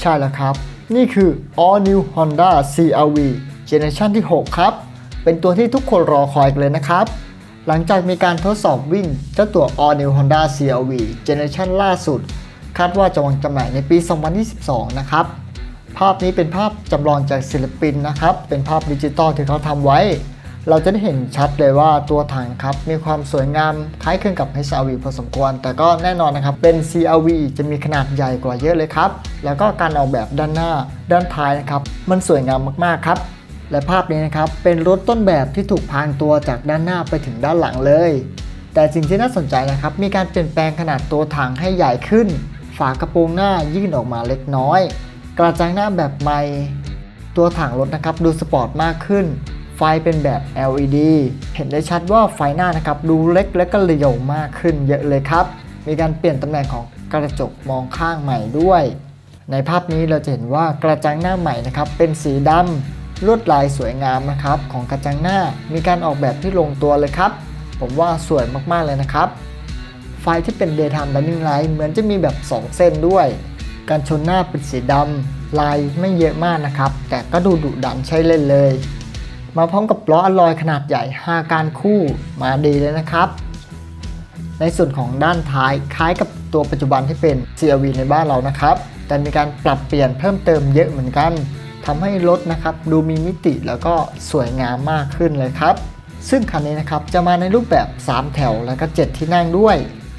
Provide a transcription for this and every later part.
ใช่แล้วครับ นี่คือ All New Honda CRV Generation ที่ 6 ครับ เป็นตัวที่ทุกคนรอคอยกันเลยนะครับ หลังจากมีการทดสอบวิ่งเจ้าตัว All New Honda CRV Generation ล่าสุด คาดว่าจะวางจำหน่ายในปี 2022 นะครับ ภาพนี้เป็นภาพจำลองจากศิลปินนะครับ เป็นภาพดิจิตอลที่เขาทำไว้ เราจะได้เห็นชัดเลยว่าตัวถังครับ มีความสวยงามคล้ายคลึงกับ HRV พอสมควร แต่ก็แน่นอนนะครับ เป็น CRV จะมีขนาดใหญ่กว่าเยอะเลยครับ แล้วก็การออกแบบด้านหน้าด้านท้ายนะครับ มันสวยงามมากๆครับ และภาพนี้นะครับ เป็นรถต้นแบบที่ถูกพางตัวจากด้านหน้าไปถึงด้านหลังเลย แต่สิ่งที่น่าสนใจนะครับ มีการเปลี่ยนแปลงขนาดตัวถังให้ใหญ่ขึ้น ฝากระโปรงหน้ายื่นออกมาเล็กน้อย กระจังหน้าแบบใหม่ ตัวถังรถนะครับดูสปอร์ตมากขึ้น ไฟเป็นแบบ LED เห็นได้ชัดว่าไฟหน้านะครับดูเล็กและก็เรียวมากขึ้นเยอะเลยครับ มีการเปลี่ยนตำแหน่งของกระจกมองข้างใหม่ด้วย ในภาพนี้เราจะเห็นว่ากระจังหน้าใหม่นะครับเป็นสีดำลวดลายสวยงามนะครับของกระจังหน้ามีการออกแบบที่ลงตัวเลยครับ ผมว่าสวยมากๆเลยนะครับ ไฟที่เป็น daytime running light เหมือนจะมีแบบ 2 เส้นด้วย การชนหน้าเป็นสีดำลายไม่เยอะมากนะครับ แต่ก็ดูดุดันใช้เล่นเลย มาพร้อมกับล้ออลลอยขนาดใหญ่ 5 การคู่มาดีเลยนะครับ ในส่วนของด้านท้ายคล้ายกับตัวปัจจุบันที่เป็น CRV ในบ้านเรานะครับ แต่มีการปรับเปลี่ยนเพิ่มเติมเยอะเหมือนกันทำให้รถนะครับดูมีมิติแล้วก็สวยงามมากขึ้นเลยครับ ซึ่งคันนี้นะครับจะมาในรูปแบบ 3 แถวแล้วก็ 7 ที่นั่งด้วย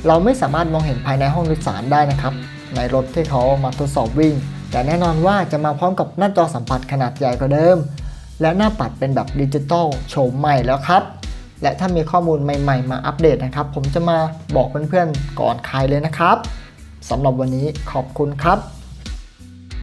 เราไม่สามารถมองเห็นภายในห้องโดยสารได้นะครับ ในรถที่เขามาทดสอบวิ่ง แต่แน่นอนว่าจะมาพร้อมกับหน้าจอสัมผัสขนาดใหญ่กว่าเดิม และหน้าปัดเป็นแบบดิจิตอลโฉมใหม่แล้วครับ และถ้ามีข้อมูลใหม่ๆ มาอัปเดตนะครับ ผมจะมาบอกเพื่อนๆก่อนใครเลยนะครับสำหรับวันนี้ขอบคุณครับ